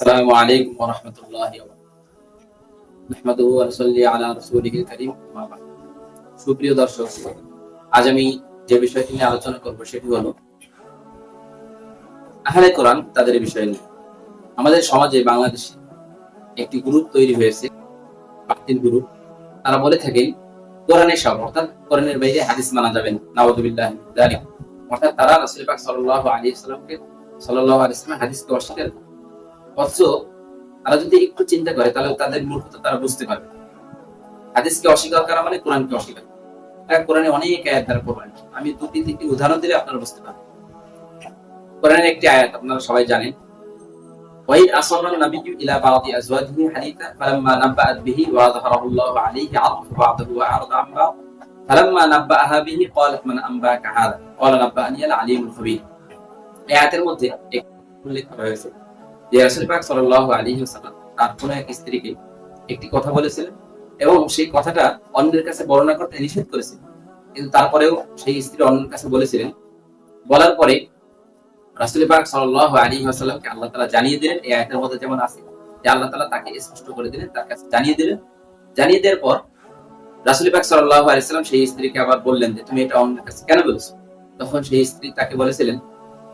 السلام عليكم ورحمة الله وبركاته نحمده ونصلي على رسوله الكريم أما بعد সুপ্রিয় দর্শক আজ আমি যে বিষয়টি নিয়ে আলোচনা করব সেটি হলো আহলে কোরআন তাদের বিষয় নিয়ে আমাদের সমাজে বাংলাদেশে একটি গ্রুপ তৈরি হয়েছে বাতিল গ্রুপ তারা বলে থাকেন কোরআনের সব অর্থাৎ কোরআনের বাইরে হাদিস মানা যাবে না নাউযুবিল্লাহ মিন যালিক অর্থাৎ তারা রাসূল পাক সাল্লাল্লাহু আলাইহি সাল্লামকে সাল্লাল্লাহু আলাইহি সাল্লাম হাদিসকে অস্বীকার করে। অথচ তারা যদি একটু চিন্তা করে তাহলে তাদের মূর্খতা তারা বুঝতে পারবে হাদিসকে অস্বীকার করা মানে কোরআনকে অস্বীকার করা। এটা কোরআনে অনেক আয়াত দ্বারা প্রমাণ আমি দুটি তিনটি উদাহরণ দিলে আপনারা বুঝতে পারবেন কোরআনের একটি আয়াত আপনারা সবাই জানেন وإذ أصر النبي إلى بعض أزواجه حديثا فلما نبأت به وأظهره الله عليه عرف بعضه وأعرض عن بعض فلما نبأها به قالت من أنباك هذا قال نبأني العليم الخبير এই আয়াতের মধ্যে একটি উল্লেখ করা হয়েছে তার এক স্ত্রীকে একটি কথা বলেছিলেন এবং সেই কথাটা অন্যের কাছে বর্ণনা করতে নিষেধ কিন্তু তারপরেও সেই স্ত্রী অন্যের কাছে বলেছিলেন, বলার পরে আলাইহি ওয়াসাল্লামকে আল্লাহ তাআলা জানিয়ে দিলেন, এই আয়াতের মধ্যে যেমন আছে যে আল্লাহ তাআলা তাকে স্পষ্ট করে দিলেন, তার কাছে জানিয়ে দিলেন। জানিয়ে দেওয়ার পর রাসূল পাক সাল্লাল্লাহু আলাইহি সেই স্ত্রীকে আবার বললেন যে, তুমি এটা অন্যের কাছে কেন বলছো? তখন সেই স্ত্রী তাকে বলেছিলেন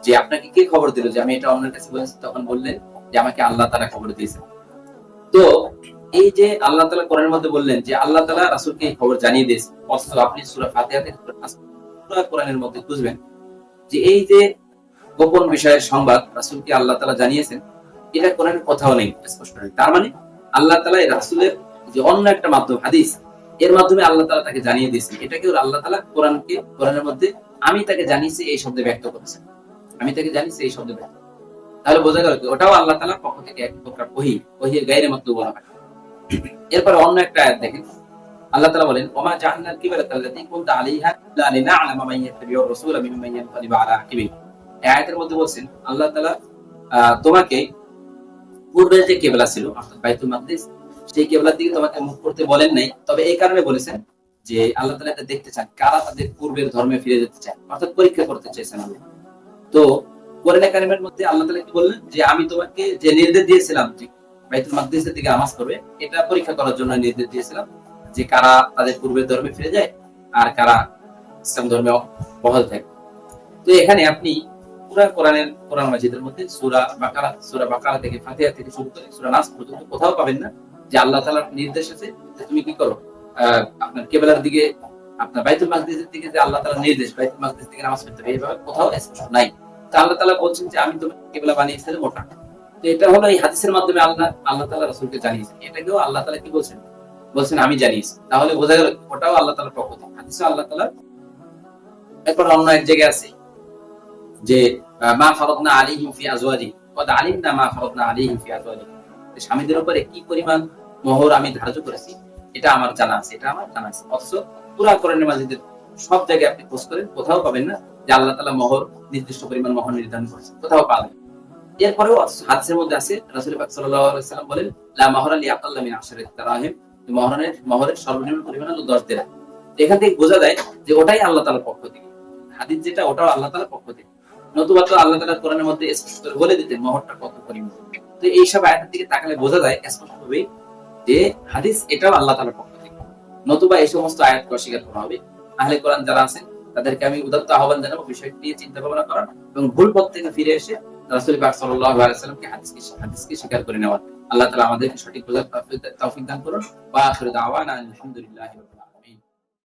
যে আপনাকে কে খবর দিল? যে আমি এটা অন্যের কাছে বলেছি, তখন বললেন যে আমাকে আল্লাহ তাআলা খবর দিয়েছে। তো এই যে আল্লাহ তাআলা কোরআনের মধ্যে বললেন যে আল্লাহ তাআলা রাসূলকে এই খবর জানিয়ে দিয়েছে। অথচ আপনি সূরা ফাতিহা থেকে কোরআনের মধ্যে বুঝবেন যে এই যে গোপন বিষয়ের সংবাদ রাসূলকে আল্লাহ তাআলা জানিয়েছেন, এটা কোরআনের কোথাও নেই স্পষ্ট নেই। তার মানে আল্লাহ তালা রাসূলের যে অন্য একটা মাধ্যম, হাদিস, এর মাধ্যমে আল্লাহ তালা তাকে জানিয়ে দিয়েছেন। এটাকে আল্লাহ তাআলা কোরআনকে, কোরআনের মধ্যে আমি তাকে জানিয়েছি, এই শব্দে ব্যক্ত করেছেন। আমি তাকে জানিয়েছি এই শব্দে ব্যক্ত তাহলে বোঝা গেল ওটাও আল্লাহ তাআলার পক্ষ থেকে এক প্রকার ওহী, ওহীর গায়রে মাত্র বলা হয়। এরপরে অন্য একটা আয়াত দেখেন। আল্লাহ তাআলা বলেন, ওমা জাহান্নাল কিবরাতা আল্লাতী কুনতা আলাইহা ইল্লা লিনা'লামা মান ইয়াত্তাবি'ুর রাসূলা মিম্মান ইয়ানকালিবু আলা আকিবিহি। আয়াতের মধ্যে বলছেন, আল্লাহ তাআলা তোমাকে পূর্বের যে কেবলা ছিল, অর্থাৎ বাইতুল মাকদিস, সেই কেবলার দিকে তোমাকে মুখ করতে বলেন নাই। তবে এই কারণে বলেছেন যে, আল্লাহ তাআলা এটা দেখতে চান, কারা তাদের পূর্বের ধর্মে ফিরে যেতে চায়, অর্থাৎ পরীক্ষা করতে চাইছেন আল্লাহ। তো কোরআনে কারিমের মধ্যে আল্লাহ তাআলা কি বললেন? যে আমি তোমাকে যে নির্দেশ দিয়েছিলাম যে বাইতুল মাকদিসের দিকে নামাজ করবে এটা পরীক্ষা করার জন্য নির্দেশ দিয়েছিলাম যে কারা তাদের পূর্বের ধর্মে ফিরে যায় আর কারা ইসলাম ধর্মে বহাল থাকে। তো এখানে আপনি পুরা কোরআনের কোরআন মাজিদের মধ্যে সূরা বাকারা সূরা বাকারা থেকে ফাতিহা থেকে শুরু করে সূরা নাস পর্যন্ত কোথাও পাবেন না। যে আল্লাহ তাআলার নির্দেশ আছে তুমি কি করো? আহ, আপনার কেবলার দিকে আপনার বাইতুল যে আল্লাহ নির্দেশ, বাইতুল থেকে নামাজ পড়তে হবে এইভাবে কোথাও স্পষ্ট নাই। আল্লাহ বলছেন যে, আমি তোমাকে তো এটা হলো এই হাদিসের মাধ্যমে আল্লাহ আল্লাহ জানিয়েছেন। আল্লাহ কি বলছেন? বলছেন, আমি জানিয়েছি। তাহলে বোঝা গেল ওটাও আল্লাহ তাআলার পক্ষ থেকে। হাদিসও আল্লাহ তাআলা এরপর অন্য এক জায়গায় আছে যে মা ফারাদনা আলাইহিম ফি আজওয়াজি। কদ আলিমনা মা ফারাদনা আলাইহিম ফি আজওয়াজি। স্বামীদের উপরে কি পরিমাণ মোহর আমি ধার্য করেছি? এটা আমার জানা আছে, এটা আমার জানা আছে। অথচ পুরা কোরআনের মাজিদের সব জায়গায় আপনি খোঁজ করেন, কোথাও পাবেন না যে আল্লাহ তাআলা মোহর, নির্দিষ্ট পরিমাণ মোহর নির্ধারণ করেছেন, কোথাও পাবেন এরপরেও হাদিসের মধ্যে আছে রাসূল পাক ওয়াসাল্লাম বলেন, লা মাহরা লি আকাল্লা মিন আশরাত তারাহিম মহরের মহরের সর্বনিম্ন পরিমাণ হলো 10 দিরহাম এখান থেকে বোঝা যায় যে ওটাই আল্লাহ তাআলার পক্ষ থেকে। হাদিস যেটা, ওটাও আল্লাহ তাআলার পক্ষ থেকে। নতুবা তো আল্লাহ তাআলা কোরআনের মধ্যে স্পষ্ট করে বলে দিতেন মহরটা কত পরিমাণ। তো এই সব আয়াতের দিকে তাকালে বোঝা যায় স্পষ্টভাবে যে হাদিস এটাও আল্লাহ তালার পক্ষ থেকে। নতুবা এই সমস্ত আয়াতকে অস্বীকার করা হবে। আহলে কোরআন যারা আছেন, তাদেরকে আমি উদাত্ত আহ্বান জানাব বিষয়টি নিয়ে চিন্তা ভাবনা করার এবং ভুল পথ থেকে ফিরে এসে রাসুল পাক সাল্লাহ আলাইহি হাদিসকে হাদিসকে স্বীকার করে নেওয়ার। আল্লাহ তালা আমাদেরকে সঠিক বোঝার তৌফিক দান করুন। বা আখির দাওয়ানা আলহামদুলিল্লাহি